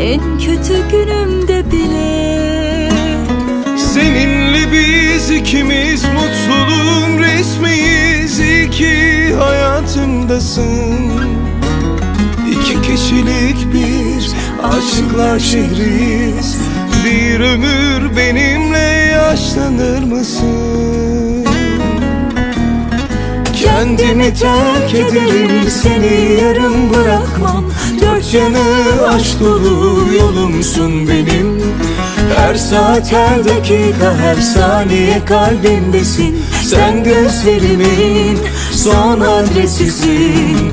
En kötü günümde bile. Seninle biz ikimiz mutluluğun resmiyiz. İyi ki hayatımdasın İki kişilik bir aşıklar şehriyiz. Bir ömür benimle yaşlanır mısın? Kendimi terk ederim seni yarım bırakmam Dört yanı dolu yolumsun benim. Her saat her dakika her saniye kalbimdesin. Sen gözlerimin son adresisin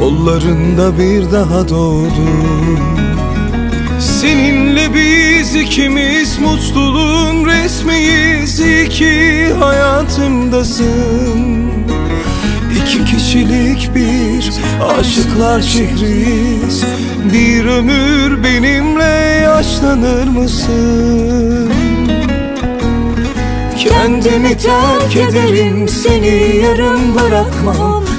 Kollarında bir daha doğdum Seninle biz ikimiz mutluluğun resmiyiz. İyi ki hayatımdasın. İki kişilik bir aşıklar şehriyiz. Bir ömür benimle yaşlanır mısın? Kendimi terk ederim seni yarım bırakmam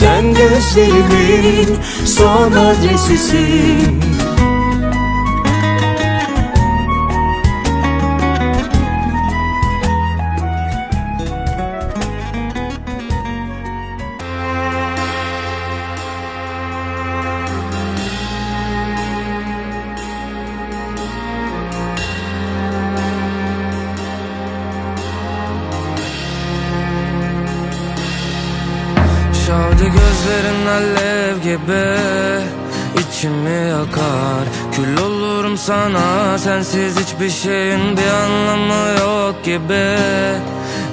Sen gözlerimin son adresisin hiçbir şeyin bir anlamı yok gibi.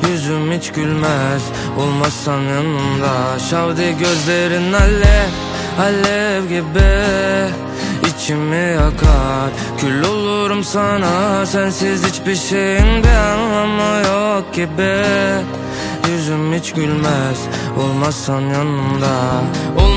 Yüzüm hiç gülmez olmazsan yanımda. Şavdi gözlerin alev alev gibi. İçimi yakar Kül olurum sana. Sensiz hiçbir şeyin bir anlamı yok gibi. Yüzüm hiç gülmez Olmazsan yanımda. Olmazsan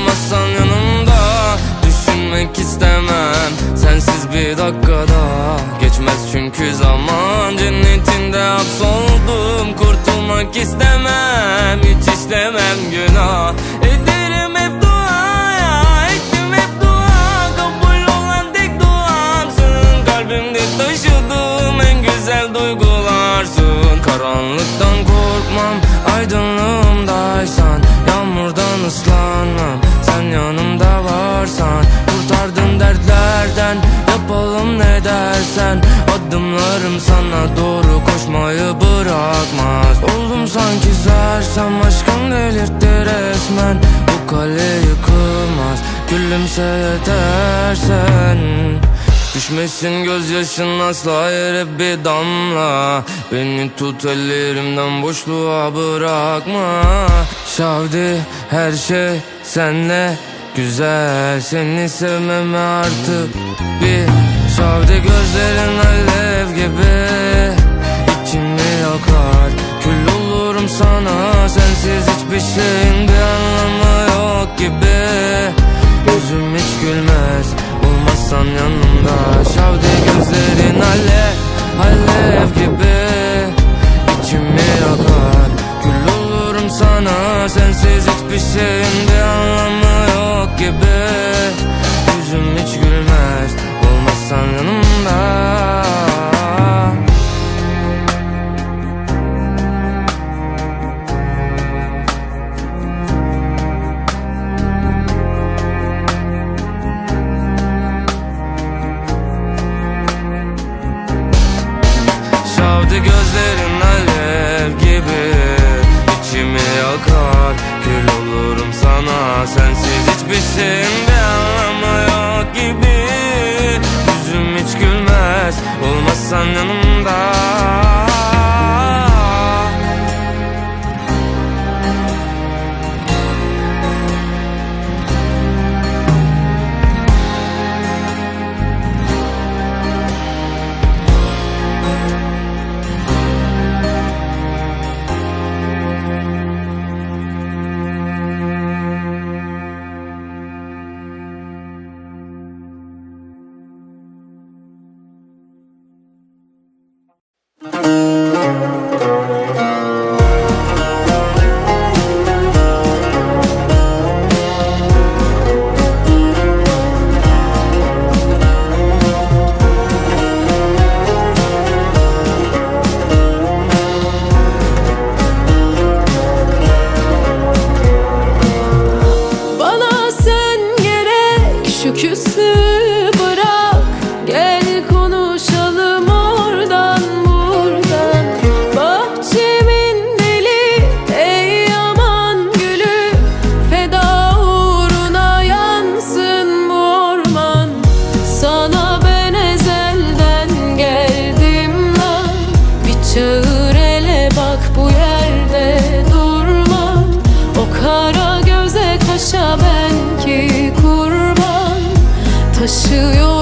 Düşünmek istemem. Sensiz bir dakikada Geçmez çünkü zaman Cennetinde hapsoldum. Kurtulmak istemem Hiç işlemem günah. Ederim hep duaya Ettim hep dua. Kabul olan tek duamsın Kalbimde taşıdığım en güzel duygularsın Karanlıktan korkmam Aydınlığımdaysan Yağmurdan ıslanmam Sen yanımda varsan Kurtardın dertlerden. Yapalım ne dersen Adımlarım sana doğru koşmayı bırakmaz. Oldum sanki sersem Aşkım delirtti resmen. Bu kale yıkılmaz Gülümse yetersen. Düşmesin gözyaşın asla yere bir damla. Beni tut ellerimden boşluğa bırakma. Şavdi her şey senle güzel Seni sevmeme artık bir Şavdi gözlerin alev gibi. İçimi yakar Kül olurum sana sensiz hiçbir şeyin bir anlamı yok gibi. Yüzüm hiç gülmez olmazsan yanımda. Şavdi gözlerin alev, alev gibi. İçimi yakar sana sensiz hiçbir şeyin bir anlamı yok gibi. Yüzüm hiç gülmez olmazsan yanımda hiçbir şeyin bir anlamı yok gibi. Yüzüm hiç gülmez. Olmazsan yanımda taşa ben ki kurban taşıyor.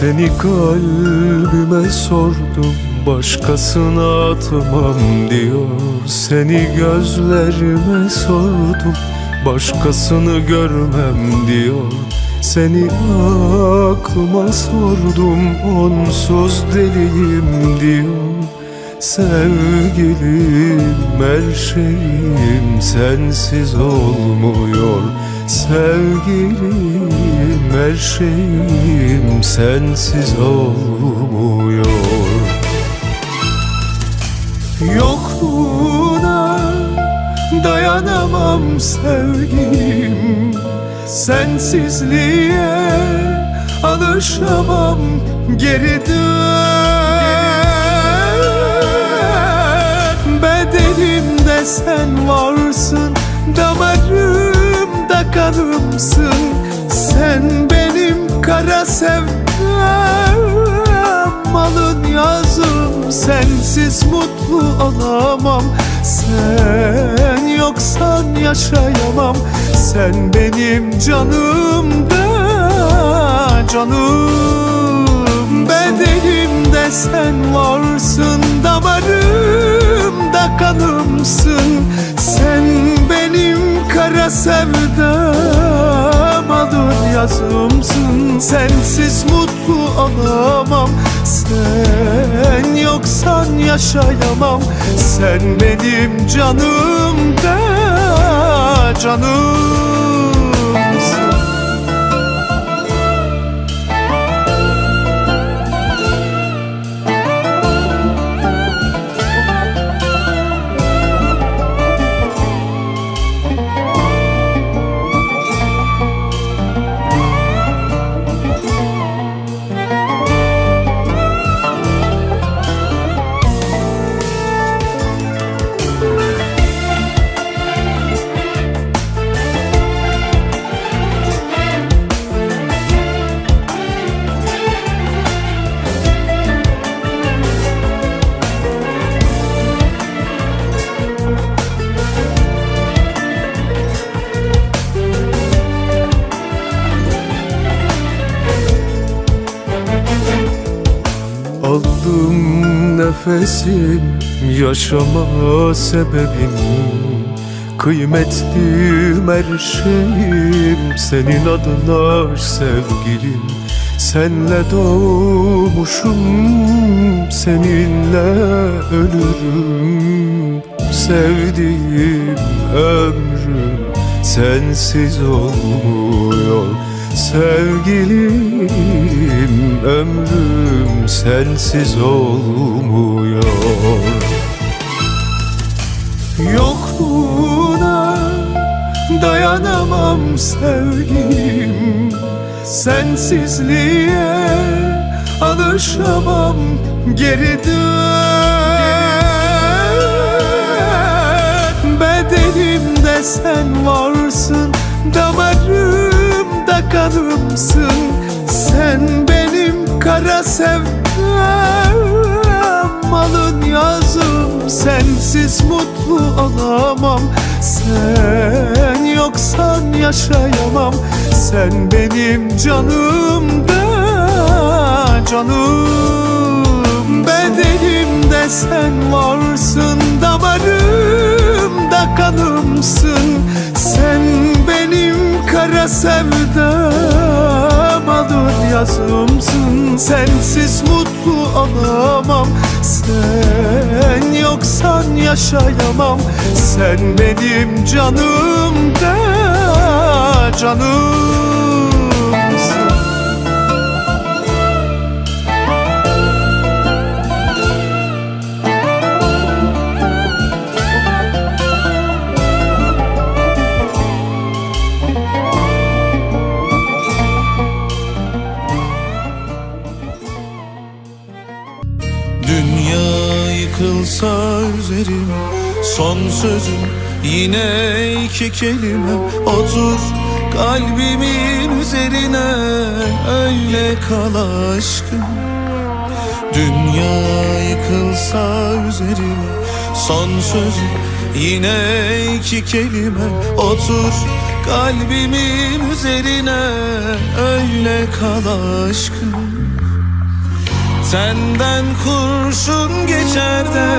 Seni kalbime sordum Başkasına atmam diyor. Seni gözlerime sordum Başkasını görmem diyor. Seni aklıma sordum Onsuz deliyim diyor Sevgilim her şeyim sensiz olmuyor. Sevgilim her şeyim sensiz olmuyor. Yokluğuna dayanamam sevgilim. Sensizliğe alışamam. Geri dön Sen varsın Damarımda kanımsın Sen benim kara sevdam Malın yazım. Sensiz mutlu olamam. Sen yoksan yaşayamam. Sen benim canımda canım Bedenimde sen varsın Damarımda kanımsın. Sen benim kara sevdam Adın yazımsın. Sensiz mutlu olamam Sen yoksan yaşayamam. Sen benim canımda canımsın yaşama sebebim Kıymetlim her şeyim. Senin adına sevgilim Senle doğmuşum. Seninle ölürüm Sevdiğim ömrüm sensiz olmuyor. Sevgilim ömrüm sensiz olmuyor Yokluğuna dayanamam sevgilim Sensizliğe alışamam geri dön. Bedenimde sen varsın Damarımda kanımsın. Sen benim kara sevdam Alın yazım Sensiz mutlu olamam. Sen yoksan yaşayamam. Sen benim canımda canım. Bedenimde sen varsın Damarımda kanımsın. Sen benim kara sevdam Alır yazımsın. Sensiz mutlu olamam. Sen yoksan yaşayamam. Sen benim canımda canımsın Dünya Son sözüm. Yine iki kelime. Otur kalbimin üzerine. Öyle kal aşkım. Dünya yıkılsa üzerime Son sözüm. Yine iki kelime. Otur kalbimin üzerine. Öyle kal aşkım. Senden kurşun geçer de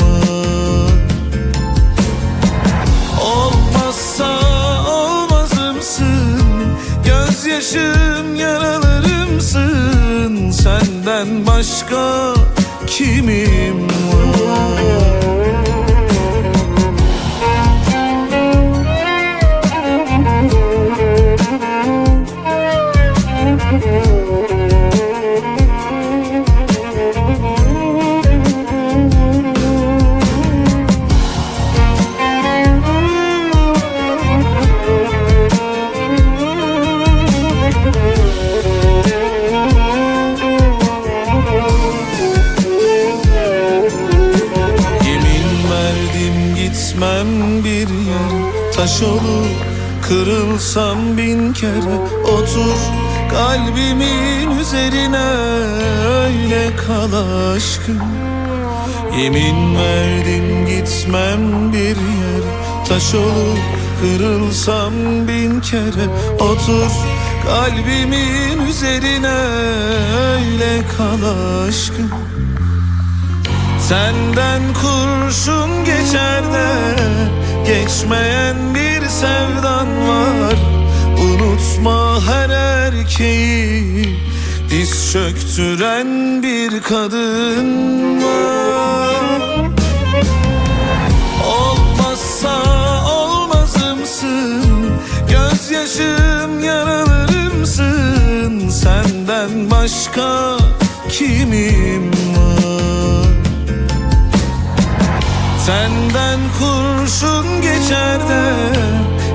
Gözyaşım yaralarımsın. Senden başka kimim var kırılsam bin kere Otur kalbimin üzerine. Öyle kal aşkım. Yemin verdim gitmem bir yer Taş olur kırılsam bin kere Otur kalbimin üzerine. Öyle kal aşkım. Senden kurşun geçer de Geçmeyen bir sevdan var. Unutma her erkeği. Diz çöktüren bir kadın var. Olmazsa olmazımsın. Gözyaşım yaralarımsın. Senden başka kimim var? Senden kurşun geçer de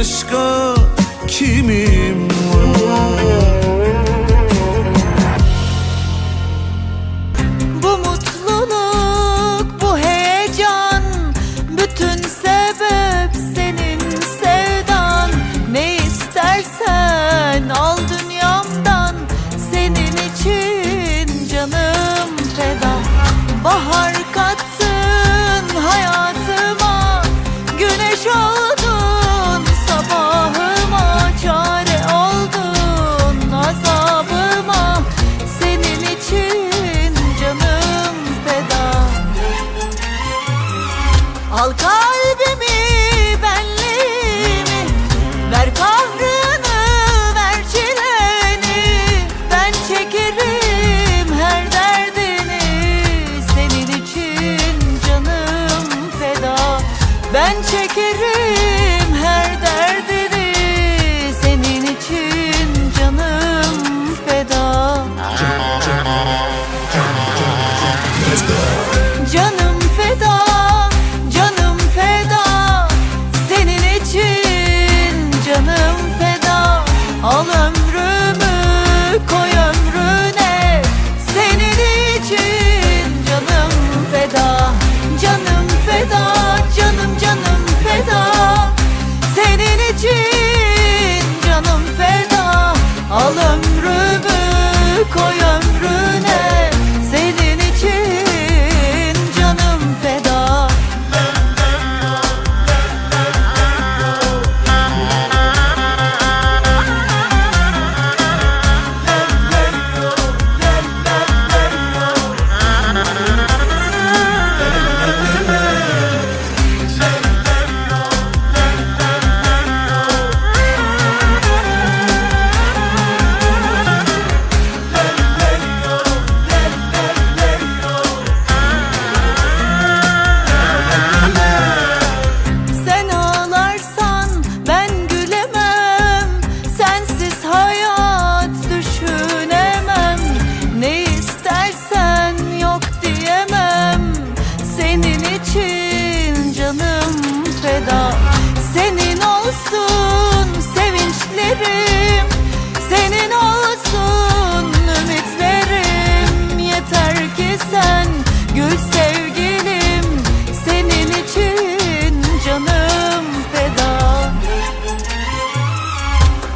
başka kimim var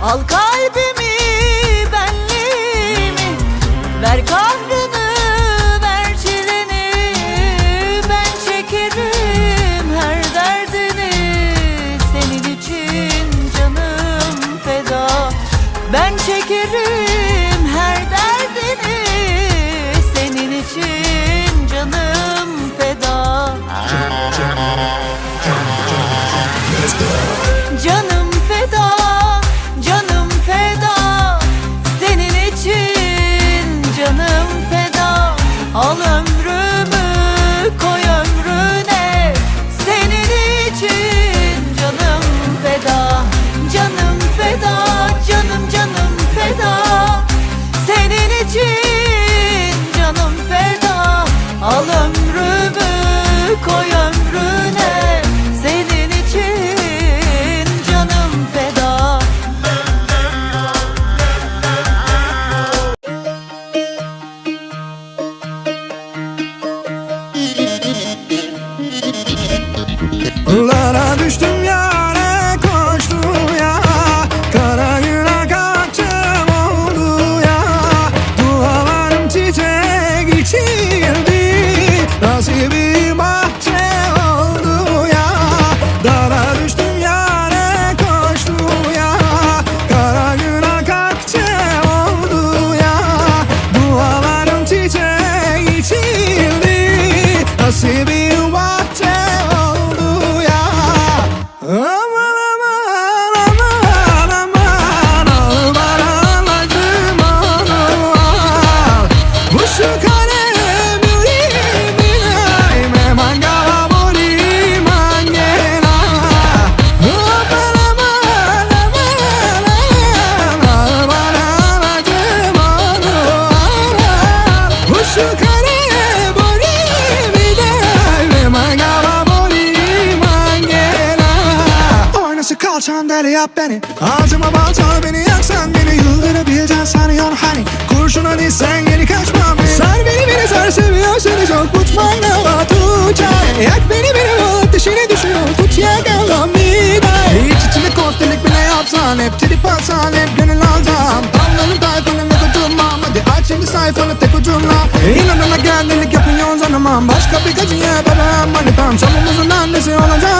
Halka deli yap beni. Ağzıma balta beni yaksan beni Yıldırabileceksin sanıyorsun hani. Kurşuna değsen geri kaçmam Sar beni beni sar seviyor seni. Çok to try Yak beni beni bul ateşine düşüyor. Tut ya die Hiç içine kostelik bile yapsan Hep trip atsan hep gönül alacağım. Damlanın tayfanın ne tutulmam Hadi aç şimdi sayfanı tek ucumla. İnanına geldilik yapıyorsun sanamam Başka bir gacıya babam manitam Çamımızın annesi olacağım